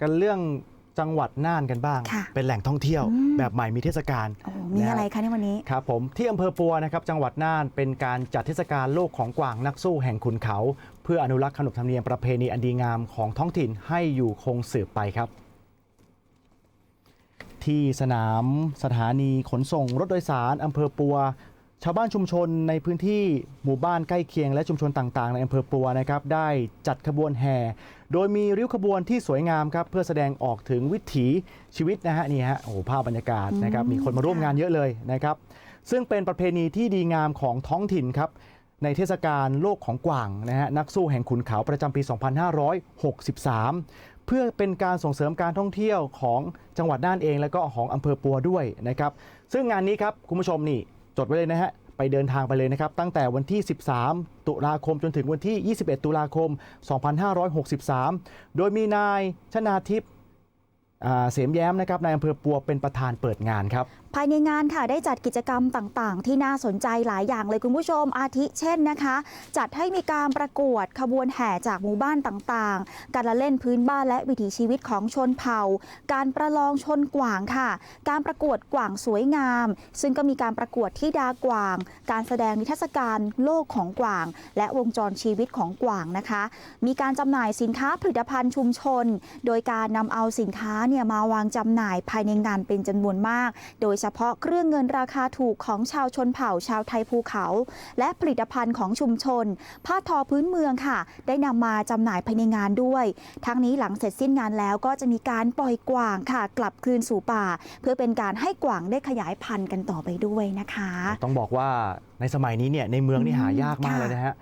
กันเรื่องจังหวัดน่านกันบ้าง ค่ะเป็นแหล่งท่องเที่ยวอืม แบบใหม่มีเทศกาล โอ้มีนะฮะอะไรคะในวันนี้ ครับผมที่อำเภอปัวนะครับจังหวัดน่านเป็นการจัดเทศกาลโลกของกวางนักสู้แห่งขุนเขา เพื่ออนุรักษ์ขนบธรรมเนียมประเพณีอันดีงามของท้องถิ่นให้อยู่คงสืบไปครับ ที่สนามสถานีขนส่งรถโดยสารอำเภอปัว ชาวบ้านชุมชนในพื้นที่หมู่บ้านใกล้เคียงและชุมชนต่างๆ ในอำเภอปัวนะครับได้จัดขบวนแห่ โดยมีริ้วขบวนที่สวยงามครับเพื่อแสดงออกถึงวิถีชีวิตนะฮะนี่ฮะโอ้โหภาพบรรยากาศนะครับมีคนมาร่วมงานเยอะเลยนะครับซึ่งเป็นประเพณีที่ดีงามของท้องถิ่นครับในเทศกาลโลกของกวางนะฮะนักสู้แห่งขุนเขาประจำปี 2563เพื่อเป็นการส่งเสริมการท่องเที่ยวของจังหวัดน่านเอง แล้วก็ของอำเภอปัวด้วยนะครับ ซึ่งงานนี้ครับคุณผู้ชมนี่ จดไว้เลยนะฮะไปเดินทางไปเลยนะครับ ตั้งแต่วันที่ 13 ตุลาคมจนถึงวันที่ 21 ตุลาคม 2563 โดยมีนายชนาทิพย์ เสียมแย้มนะครับนายอำเภอปัวเป็นประธานเปิดงานครับภายในงานค่ะได้จัดกิจกรรมต่างๆ ที่น่าสนใจหลายอย่างเลยคุณผู้ชมอาทิเช่นนะคะ จัดให้มีการประกวดขบวนแห่จากหมู่บ้านต่างๆ การละเล่นพื้นบ้านและวิถีชีวิตของชนเผ่า การประลองชนกวางค่ะ การประกวดกวางสวยงาม ซึ่งก็มีการประกวดที่ดากวาง การแสดงนิทรรศการโลกของกวาง และวงจรชีวิตของกวางนะคะ มีการจำหน่ายสินค้าผลิตภัณฑ์ชุมชน โดยการนำเอาสินค้าเนี่ยมาวางจำหน่ายภายในงานเป็นจำนวนมาก โดยเฉพาะเครื่องเงินราคาถูกของชาวชนเผ่าชาวไทยภูเขา และผลิตภัณฑ์ของชุมชน ผ้าทอพื้นเมืองค่ะ ได้นำมาจำหน่ายภายในงานด้วย ทั้งนี้หลังเสร็จสิ้นงานแล้วก็จะมีการปล่อยกวางค่ะ กลับคืนสู่ป่า เพื่อเป็นการให้กวางได้ขยายพันธุ์กันต่อไปด้วยนะคะ ต้องบอกว่าในสมัยนี้เนี่ยในเมืองนี่หายากมากเลยนะฮะ